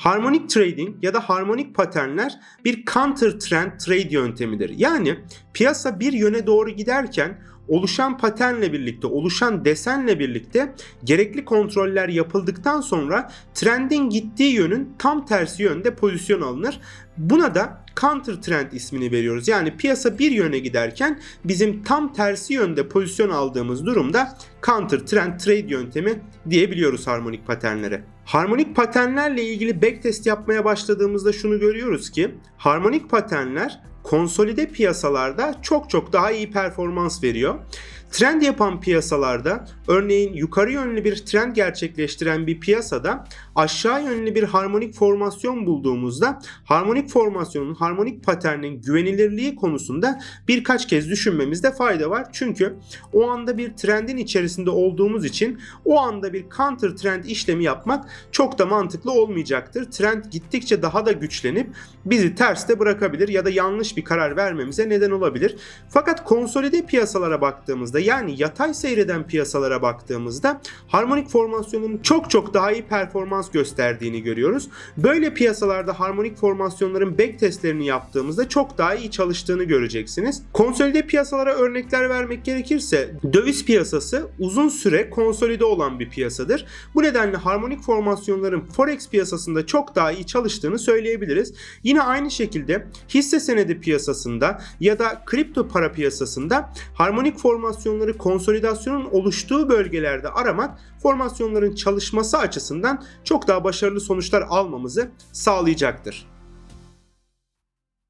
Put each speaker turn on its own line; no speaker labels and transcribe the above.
Harmonik trading ya da harmonik paternler bir counter trend trade yöntemidir. Yani piyasa bir yöne doğru giderken oluşan paternle birlikte, oluşan desenle birlikte gerekli kontroller yapıldıktan sonra trendin gittiği yönün tam tersi yönde pozisyon alınır. Buna da counter trend ismini veriyoruz. Yani piyasa bir yöne giderken bizim tam tersi yönde pozisyon aldığımız durumda counter trend trade yöntemi diyebiliyoruz harmonik paternlere. Harmonik paternlerle ilgili backtest yapmaya başladığımızda şunu görüyoruz ki harmonik paternler konsolide piyasalarda çok çok daha iyi performans veriyor. Trend yapan piyasalarda örneğin yukarı yönlü bir trend gerçekleştiren bir piyasada aşağı yönlü bir harmonik formasyon bulduğumuzda harmonik formasyonun, harmonik paternin güvenilirliği konusunda birkaç kez düşünmemizde fayda var. Çünkü o anda bir trendin içerisinde olduğumuz için o anda bir counter trend işlemi yapmak çok da mantıklı olmayacaktır. Trend gittikçe daha da güçlenip bizi terste bırakabilir ya da yanlış bir karar vermemize neden olabilir. Fakat konsolide piyasalara baktığımızda yani yatay seyreden piyasalara baktığımızda harmonik formasyonun çok çok daha iyi performans gösterdiğini görüyoruz. Böyle piyasalarda harmonik formasyonların back testlerini yaptığımızda çok daha iyi çalıştığını göreceksiniz. Konsolide piyasalara örnekler vermek gerekirse döviz piyasası uzun süre konsolide olan bir piyasadır. Bu nedenle harmonik formasyonların forex piyasasında çok daha iyi çalıştığını söyleyebiliriz. Yine aynı şekilde hisse senedi piyasasında ya da kripto para piyasasında harmonik formasyonları konsolidasyonun oluştuğu bölgelerde aramak formasyonların çalışması açısından çok daha başarılı sonuçlar almamızı sağlayacaktır.